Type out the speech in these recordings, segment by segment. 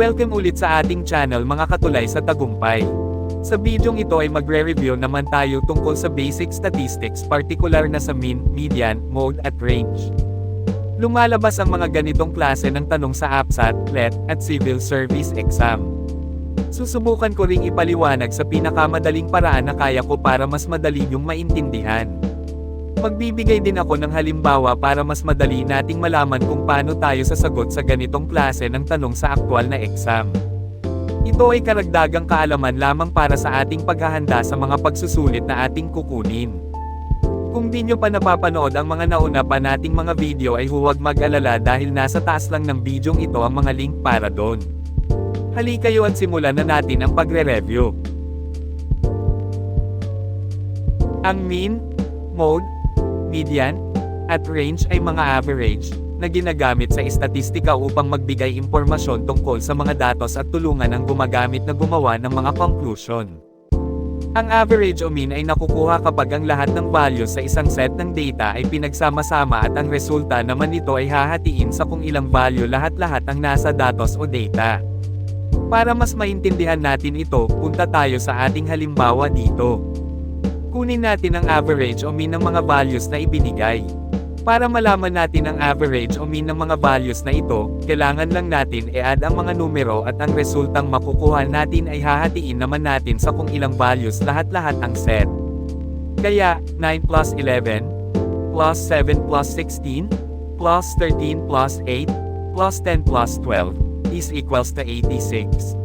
Welcome ulit sa ating channel mga katulay sa tagumpay. Sa bidyong ito ay magre-review naman tayo tungkol sa basic statistics partikular na sa mean, median, mode at range. Lumalabas ang mga ganitong klase ng tanong sa APSAT, LET, at Civil Service Exam. Susubukan ko ring ipaliwanag sa pinakamadaling paraan na kaya ko para mas madali niyong maintindihan. Magbibigay din ako ng halimbawa para mas madali nating malaman kung paano tayo sasagot sa ganitong klase ng tanong sa aktwal na exam. Ito ay karagdagang kaalaman lamang para sa ating paghahanda sa mga pagsusulit na ating kukunin. Kung di nyo pa napapanood ang mga nauna pa nating mga video ay huwag mag-alala dahil nasa taas lang ng bidyong ito ang mga link para doon. Halika kayo at simulan na natin ang pagre-review. Ang mean, mode, median, at range ay mga average na ginagamit sa estatistika upang magbigay impormasyon tungkol sa mga datos at tulungan ang gumagamit na gumawa ng mga conclusion. Ang average o mean ay nakukuha kapag ang lahat ng values sa isang set ng data ay pinagsama-sama at ang resulta naman nito ay hahatiin sa kung ilang value lahat-lahat ang nasa datos o data. Para mas maintindihan natin ito, punta tayo sa ating halimbawa dito. Kunin natin ang average o mean ng mga values na ibinigay. Para malaman natin ang average o mean ng mga values na ito, kailangan lang natin i-add ang mga numero at ang resultang makukuha natin ay hahatiin naman natin sa kung ilang values lahat-lahat ang set. Kaya, 9 plus 11, plus 7 plus 16, plus 13 plus 8, plus 10 plus 12, is equals to 86.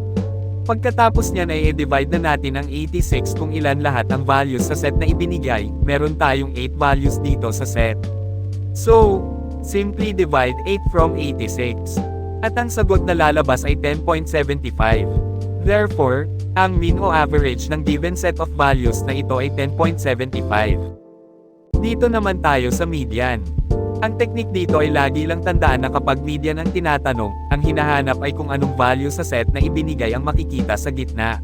Pagkatapos niyan ay i-divide na natin ang 86 kung ilan lahat ang values sa set na ibinigay, meron tayong 8 values dito sa set. So, simply divide 8 from 86. At ang sagot na lalabas ay 10.75. Therefore, ang mean o average ng given set of values na ito ay 10.75. Dito naman tayo sa median. Ang teknik dito ay lagi lang tandaan na kapag median ang tinatanong, ang hinahanap ay kung anong value sa set na ibinigay ang makikita sa gitna.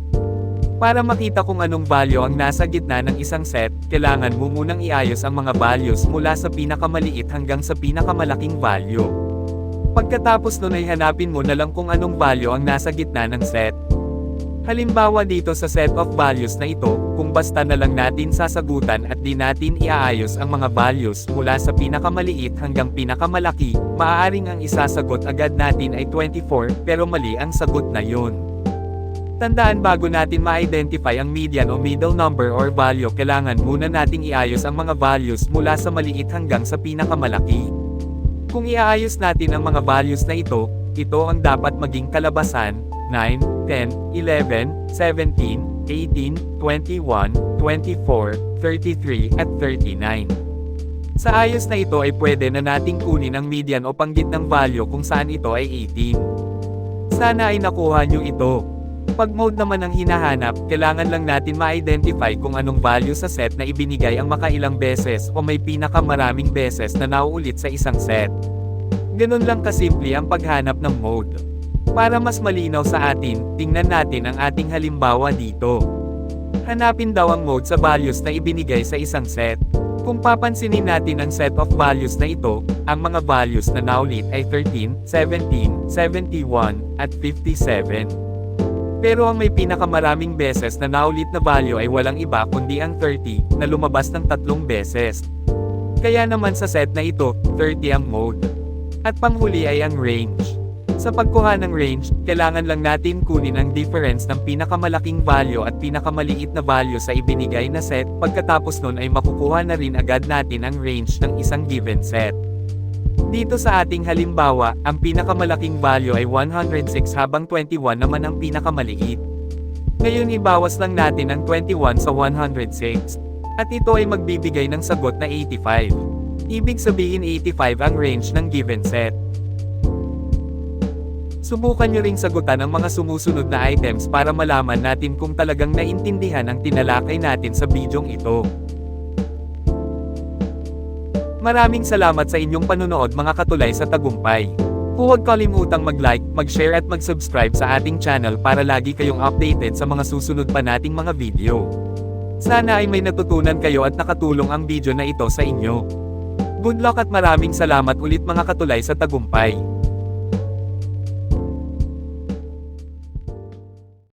Para makita kung anong value ang nasa gitna ng isang set, kailangan mo munang iayos ang mga values mula sa pinakamaliit hanggang sa pinakamalaking value. Pagkatapos nun ay hanapin mo na lang kung anong value ang nasa gitna ng set. Halimbawa dito sa set of values na ito, kung basta na lang natin sasagutan at di natin iaayos ang mga values mula sa pinakamaliit hanggang pinakamalaki, maaaring ang isasagot agad natin ay 24, pero mali ang sagot na yun. Tandaan bago natin ma-identify ang median o middle number or value kailangan muna nating iayos ang mga values mula sa maliit hanggang sa pinakamalaki. Kung iaayos natin ang mga values na ito, ito ang dapat maging kalabasan, 9, 10, 11, 17, 18, 21, 24, 33, at 39. Sa ayos na ito ay pwede na nating kunin ang median o panggitnang value kung saan ito ay 18. Sana ay nakuha nyo ito. Pag mode naman ang hinahanap, kailangan lang natin ma-identify kung anong value sa set na ibinigay ang makailang beses o may pinakamaraming beses na nauulit sa isang set. Ganun lang kasimple ang paghanap ng mode. Para mas malinaw sa atin, tingnan natin ang ating halimbawa dito. Hanapin daw ang mode sa values na ibinigay sa isang set. Kung papansinin natin ang set of values na ito, ang mga values na naulit ay 13, 17, 71, at 57. Pero ang may pinakamaraming beses na naulit na value ay walang iba kundi ang 30, na lumabas ng tatlong beses. Kaya naman sa set na ito, 30 ang mode. At panghuli ay ang range. Sa pagkuha ng range, kailangan lang natin kunin ang difference ng pinakamalaking value at pinakamaliit na value sa ibinigay na set, pagkatapos nun ay makukuha na rin agad natin ang range ng isang given set. Dito sa ating halimbawa, ang pinakamalaking value ay 106 habang 21 naman ang pinakamaliit. Ngayon ibawas lang natin ang 21 sa 106. At ito ay magbibigay ng sagot na 85. Ibig sabihin 85 ang range ng given set. Subukan nyo ring sagutan ang mga sumusunod na items para malaman natin kung talagang naintindihan ang tinalakay natin sa bidyong ito. Maraming salamat sa inyong panunood mga katulay sa tagumpay. Huwag kalimutang mag-like, mag-share at mag-subscribe sa ating channel para lagi kayong updated sa mga susunod pa nating mga video. Sana ay may natutunan kayo at nakatulong ang video na ito sa inyo. Good luck at maraming salamat ulit mga katulay sa tagumpay.